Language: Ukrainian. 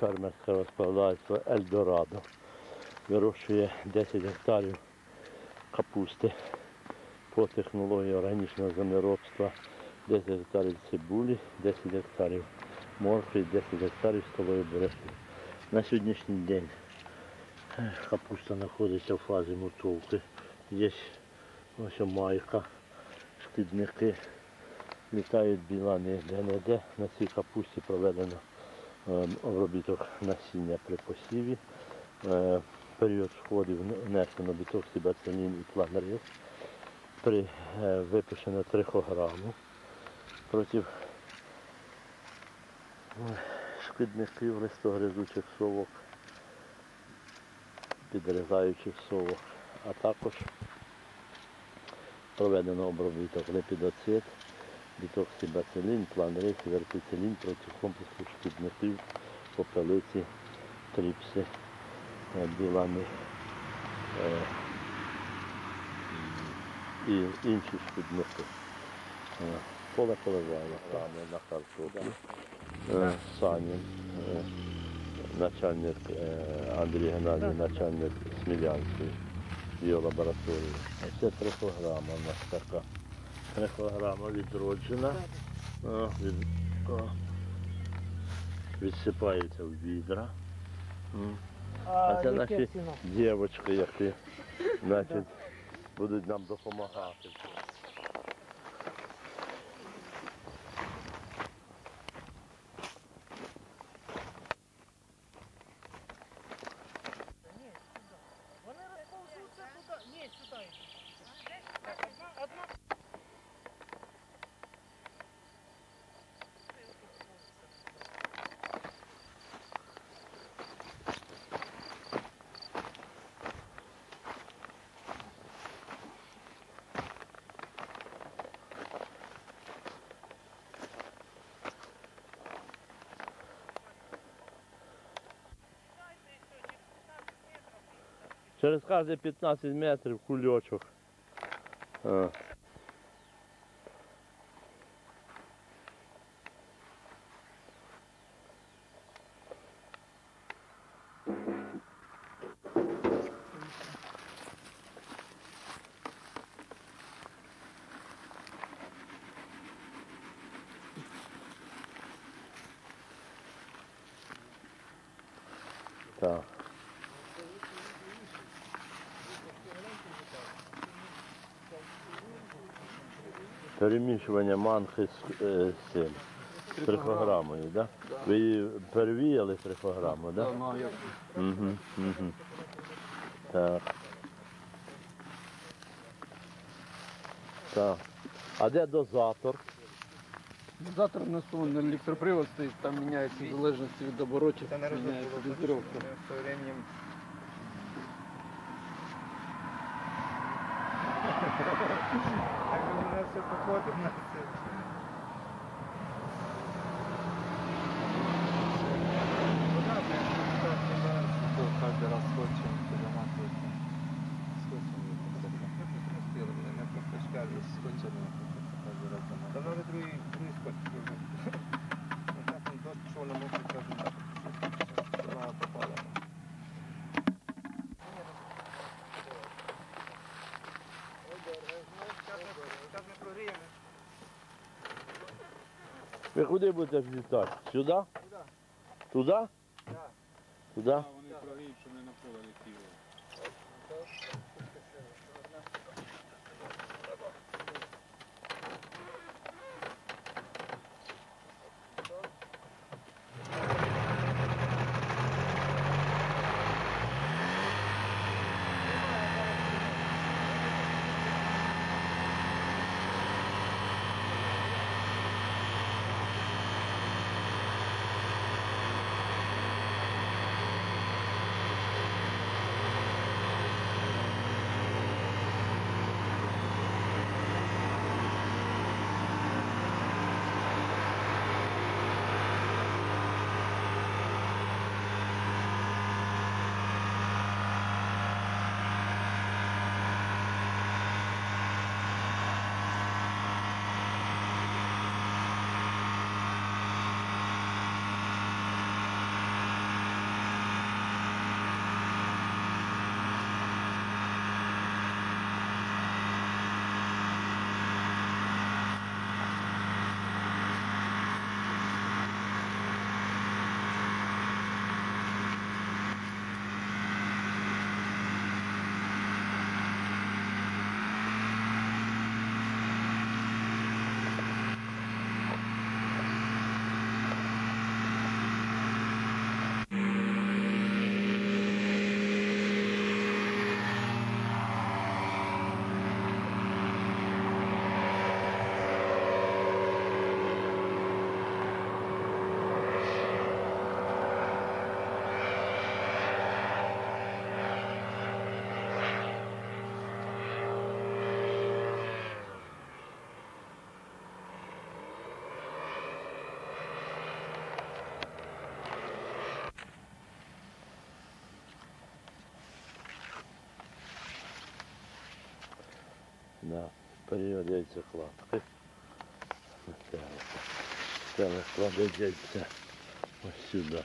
фермерське господарство Ельдорадо. Вирощує 10 гектарів капусти по технології органічного землеробства, 10 гектарів цибулі, 10 гектарів моркви, 10 гектарів столової буряки. На сьогоднішній день е, капуста знаходиться в фазі мутовки. Є ось майка, шкідники, літають білани де-не-де. На цій капусті проведено обробіток насіння при посіві. Е, Період сходів внесено бітоксибацилін і планерис. При е, випущено трихограму проти шкідників, листогризучих совок, підрізаючих совок, а також проведено обробіток лепідоцит, бітоксибацилін, планерис і вертицилін проти комплексу шкідників, попелиці, тріпси, е, білани е, і інші шкідники. Е, Поле поливає рани на картоплю. Е, Санін, начальник Андрій Геннадій, начальник Смілянської біолабораторії. Це трихограма у нас така. Трихограма відроджена. О, від, о, відсипається в відра. М. А це наші дівчатки, які значить, будуть нам допомагати. Через кожні 15 метрів кульочок. А. Так. Перемішування манхи з, е, з цим. З трихограмою, так? Да? Ви її перевіяли трихограму, так? Да? Ну, як? Угу, угу. Так. Так. А де дозатор? Завтра у нас вон електропривод стоїть, там міняється в залежності від оборотів, міняється дозировка. Со временем у нас все походит на все. Каждый раз скотчем перематывается. Скотчем не успел, не пропускали скотчем каждый раз. Та може другий, другий скотч. Ну так, ну то пішов на мокрий, скажімо так. Ви куди будете влітати? Сюди? Туди. Туди? Да. Туди? Вони прогріють, що не на поле летіли. Період яйцекладки. Це, це кладе яйця ось сюди.